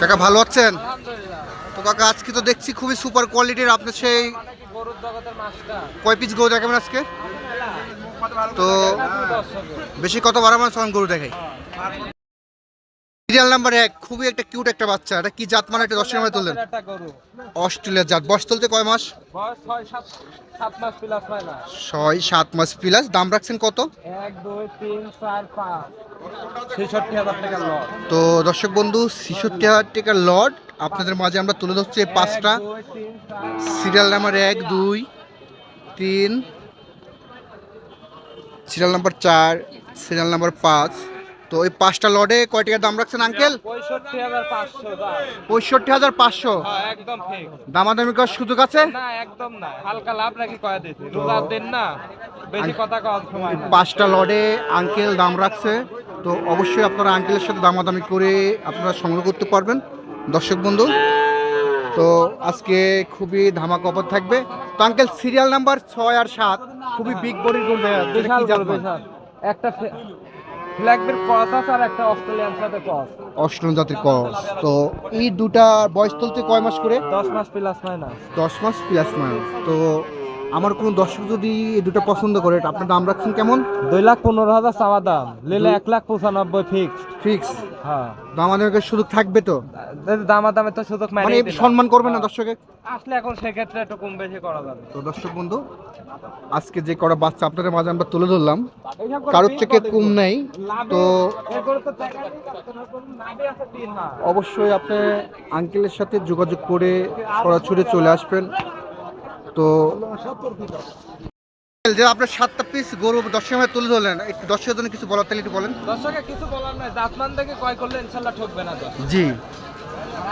কাকা ভালো আছেন? তো কাকা আজকে তো দেখছি খুবই সুপার কোয়ালিটির আপনার সেই গরুর কয় পিস গরু দেখাবেন আজকে? তো বেশি কত বারো মাস তখন গরু দেখাই। সিরিয়াল নাম্বার এক খুবই একটা কিউট একটা বাচ্চা। এটা কি জাত মানে একটা দশের মধ্যে তুললেন? অস্ট্রেলিয়ার জাত। বয়স তুলতে কয় মাস? ছয় সাত মাস প্লাস দাম রাখছেন কত? এক দুই তিন চার পাঁচ। তো দর্শক বন্ধু ছেষট্টি হাজার টাকার লট। আপনাদের মাঝে আমরা তুলে ধরছি এই পাঁচটা। সিরিয়াল নাম্বার এক দুই তিন সিরিয়াল নাম্বার চার সিরিয়াল নাম্বার পাঁচ। তো ওই পাঁচটা লটে কয় টাকার দাম রাখছেন আঙ্কেল? পঁয়ষট্টি হাজার পাঁচশো। পঁয়ষট্টি হাজার পাঁচশো হ্যাঁ, একদম দামাদামি করার সুযোগ আছে? একদম না। হালকা লাভ রাখি কয়া দিছি রোজার দিন না বেশি কথা কওয়ার সময় না পাঁচটা লটে আঙ্কেল দাম রাখছে। তো অবশ্যই আপনারা আঙ্কেলের সাথে দামাদামি করে আপনারা সংগ্রহ করতে পারবেন দর্শক বন্ধু। তো আজকে খুবই ধামাকা অফার থাকবে। তো আঙ্কেল সিরিয়াল নাম্বার ছয় আর সাত খুবই বিগ বডির গরু একটা ফ্ল্যাগবির কস আছে আর একটা অস্ট্রেলিয়ান সাথে কস অষ্টম জাতির কস তো এই দুটা বয়স তুলতে কয় মাস করে? দশ মাস প্লাস না দশ মাস প্লাস মাস তো আমার কোনো দর্শক যদি এই দুটো পছন্দ করে এটা আপনার দাম রাখছেন কেমন? দুই লাখ পনেরো হাজার চাওয়া দাম। নিলে এক লাখ পঁচানব্বই ফিক্স ফিক্স হ্যাঁ। দাম আমাদের সুযোগ থাকবে তো? দামা দামে তো সুযোগ মানে মানে সম্মান করবেন না দর্শকে আসলে এখন সেক্ষেত্রে একটু কম বেশি করা যাবে। তো দর্শক বন্ধু আজকে যে কটা বাচ্চা আপনাদের মাঝে আমরা তুলে ধরলাম কারোর থেকে কম নেই। তো অবশ্যই আপনি আঙ্কেলের সাথে যোগাযোগ করে সরাসরি চলে আসবেন। তো যে আপনার সাতটা পিস গরু দর্শকের তুলে ধরলেন একটু দর্শকের জন্য কিছু বলার তাহলে একটু বলেন। কিছু বলার নাই জাতমান থেকে ক্রয় করলে ইনশাল্লাহ ঠকবে না জি।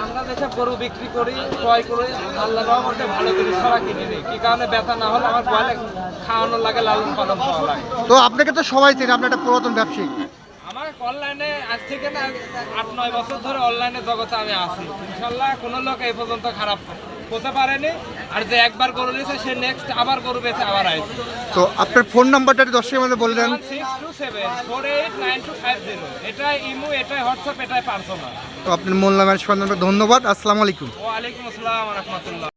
আমরা যেসব গরু বিক্রি করি ক্রয় করি আল্লাহ রহমতে ভালো জিনিস ছাড়া কিনি নি কি কারণে ব্যথা না হলে আমার বলে খাওয়ানো লাগে লালন পালন করা লাগে। তো আপনাকে তো সবাই চেনে আপনি একটা পুরাতন ব্যবসায়ী। আমার অনলাইনে আজ থেকে না আট নয় বছর ধরে অনলাইনে জগতে আমি আছি। ইনশাল্লাহ কোনো লোক এই পর্যন্ত খারাপ হতে পারেনি। আর যে একবার গরু নিয়েছে সে নেক্সট আবার গরু বেছে আবার আসবে। তো আপনার ফোন নাম্বারটা একটু দর্শকের মধ্যে বললেন six two seven four eight nine two five zero এটাই ইমো এটাই হোয়াটসঅ্যাপ এটাই পার্সোনাল তো আপনার মোল্লা ম্যানেজমেন্ট ধন্যবাদ। আসসালামু আলাইকুম। ওয়ালাইকুম আসসালাম রহমতুল্লাহ।